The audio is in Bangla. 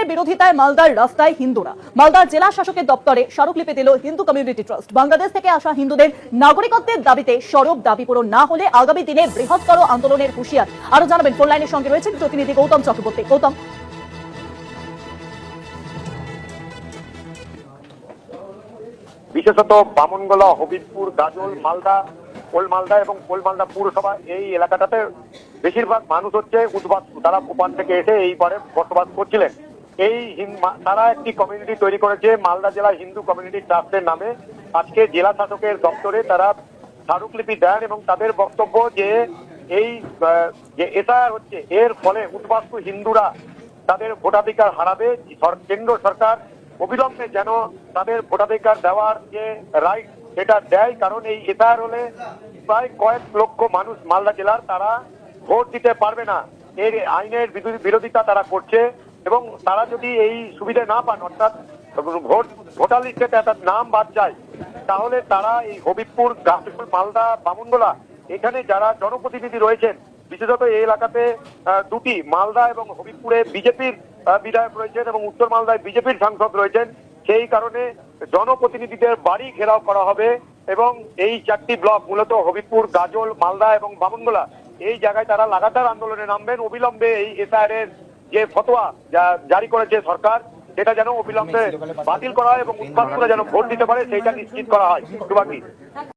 এর বিরোধিতায় মালদার রাস্তায় হিন্দুরা। মালদার জেলা শাসকের দপ্তরে স্মারকলিপি দিল হিন্দু কমিউনিটি ট্রাস্ট। বাংলাদেশ থেকে আসা হিন্দুদের নাগরিকত্বের দাবিতে সরব দাবি পূরণ না হলে আগামী দিনে বৃহত্তর আন্দোলনের হুঁশিয়ার। আরও জানাবেন, ফোন লাইনের সঙ্গে রয়েছেন প্রতিনিধি গৌতম চক্রবর্তী। গৌতম। বিশেষত বামনগোলা, হবিবপুর, গাজল, মালদা কোল মালদা এবং কোল মালদা পুরসভা এই এলাকাটাতে বেশিরভাগ মানুষ হচ্ছে উদ্বাস্তু। তারা ওপার থেকে এসে এই পারে বসবাস করছিলেন। এই তারা একটি কমিউনিটি তৈরি করেছে, মালদা জেলা হিন্দু কমিউনিটি ট্রাস্টের নামে। আজকে জেলা শাসকের দপ্তরে তারা স্মারকলিপি দেন এবং তাদের বক্তব্য যে এই যে এসআইআর হচ্ছে, এর ফলে উদ্বাস্তু হিন্দুরা তাদের ভোটাধিকার হারাবে। কেন্দ্র সরকার অবিলম্বে যেন তাদের ভোটাধিকার দেওয়ার যে রাইট সেটা দেয়, কারণ এই এসআর হলে প্রায় কয়েক লক্ষ মানুষ মালদা জেলার তারা ভোট দিতে পারবে না। এর আইনের বিরোধী- বিরোধিতা তারা করছে। এবং তারা যদি এই সুবিধা না পান, অর্থাৎ ভোট, ভোটার লিস্টে তার নাম বাদ যায়, তাহলে তারা এই হবিবপুর, গাজীপুর, মালদা, বামুনগোলা, এখানে যারা জনপ্রতিনিধি রয়েছেন, বিশেষত এই এলাকাতে দুটি, মালদা এবং হবিবপুরে বিজেপির বিধায়ক রয়েছেন এবং উত্তর মালদায় বিজেপির সাংসদ রয়েছেন, সেই কারণে জনপ্রতিনিধিদের বাড়ি ঘেরাও করা হবে এবং এই চারটি ব্লক, মূলত হবিবপুর, গাজল, মালদা এবং বামনগোলা, এই জায়গায় তারা লাগাতার আন্দোলনে নামবেন। অবিলম্বে এই এসআর এর যে ফতোয়া যা জারি করেছে সরকার, সেটা যেন অবিলম্বে বাতিল করা হয় এবং উৎপাদকরা যেন ভোট দিতে পারে, সেইটা নিশ্চিত করা হয়। সুভাগী